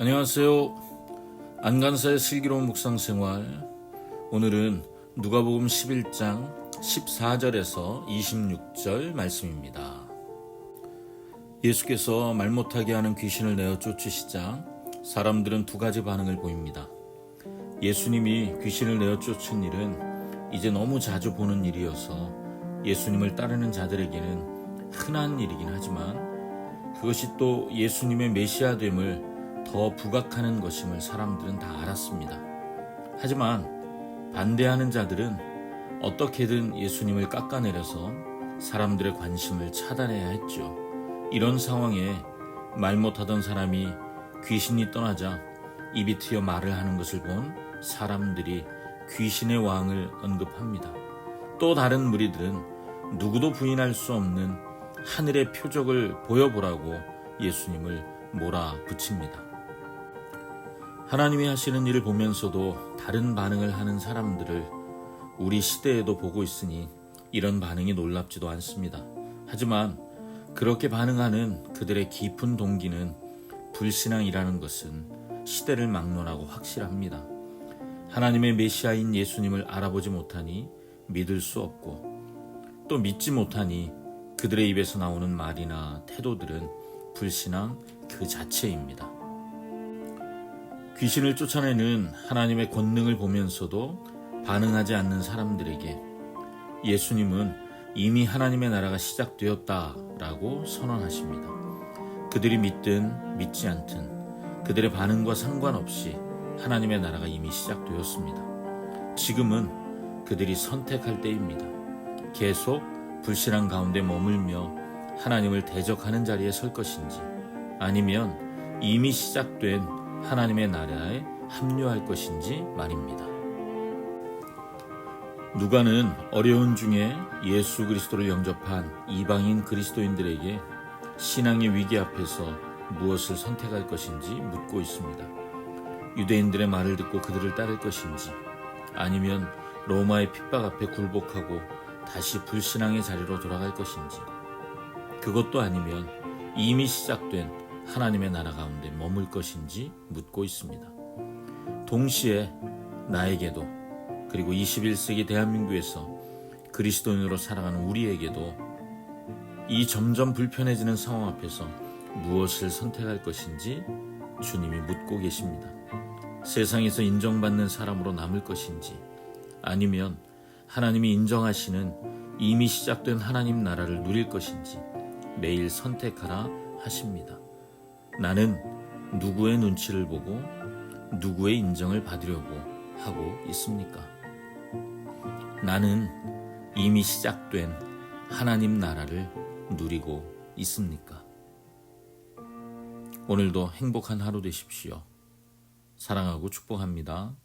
안녕하세요. 안간사의 슬기로운 묵상 생활. 오늘은 누가복음 11장 14절에서 26절 말씀입니다. 예수께서 말 못하게 하는 귀신을 내어 쫓으시자 사람들은 두 가지 반응을 보입니다. 예수님이 귀신을 내어 쫓은 일은 이제 너무 자주 보는 일이어서 예수님을 따르는 자들에게는 흔한 일이긴 하지만 그것이 또 예수님의 메시아됨을 더 부각하는 것임을 사람들은 다 알았습니다. 하지만 반대하는 자들은 어떻게든 예수님을 깎아내려서 사람들의 관심을 차단해야 했죠. 이런 상황에 말 못하던 사람이 귀신이 떠나자 입이 트여 말을 하는 것을 본 사람들이 귀신의 왕을 언급합니다. 또 다른 무리들은 누구도 부인할 수 없는 하늘의 표적을 보여보라고 예수님을 몰아붙입니다. 하나님이 하시는 일을 보면서도 다른 반응을 하는 사람들을 우리 시대에도 보고 있으니 이런 반응이 놀랍지도 않습니다. 하지만 그렇게 반응하는 그들의 깊은 동기는 불신앙이라는 것은 시대를 막론하고 확실합니다. 하나님의 메시아인 예수님을 알아보지 못하니 믿을 수 없고 또 믿지 못하니 그들의 입에서 나오는 말이나 태도들은 불신앙 그 자체입니다. 귀신을 쫓아내는 하나님의 권능을 보면서도 반응하지 않는 사람들에게 예수님은 이미 하나님의 나라가 시작되었다라고 선언하십니다. 그들이 믿든 믿지 않든 그들의 반응과 상관없이 하나님의 나라가 이미 시작되었습니다. 지금은 그들이 선택할 때입니다. 계속 불신앙 가운데 머물며 하나님을 대적하는 자리에 설 것인지 아니면 이미 시작된 하나님의 나라에 합류할 것인지 말입니다. 누가는 어려운 중에 예수 그리스도를 영접한 이방인 그리스도인들에게 신앙의 위기 앞에서 무엇을 선택할 것인지 묻고 있습니다. 유대인들의 말을 듣고 그들을 따를 것인지 아니면 로마의 핍박 앞에 굴복하고 다시 불신앙의 자리로 돌아갈 것인지 그것도 아니면 이미 시작된 하나님의 나라 가운데 머물 것인지 묻고 있습니다. 동시에 나에게도 그리고 21세기 대한민국에서 그리스도인으로 살아가는 우리에게도 이 점점 불편해지는 상황 앞에서 무엇을 선택할 것인지 주님이 묻고 계십니다. 세상에서 인정받는 사람으로 남을 것인지 아니면 하나님이 인정하시는 이미 시작된 하나님 나라를 누릴 것인지 매일 선택하라 하십니다. 나는 누구의 눈치를 보고 누구의 인정을 받으려고 하고 있습니까? 나는 이미 시작된 하나님 나라를 누리고 있습니까? 오늘도 행복한 하루 되십시오. 사랑하고 축복합니다.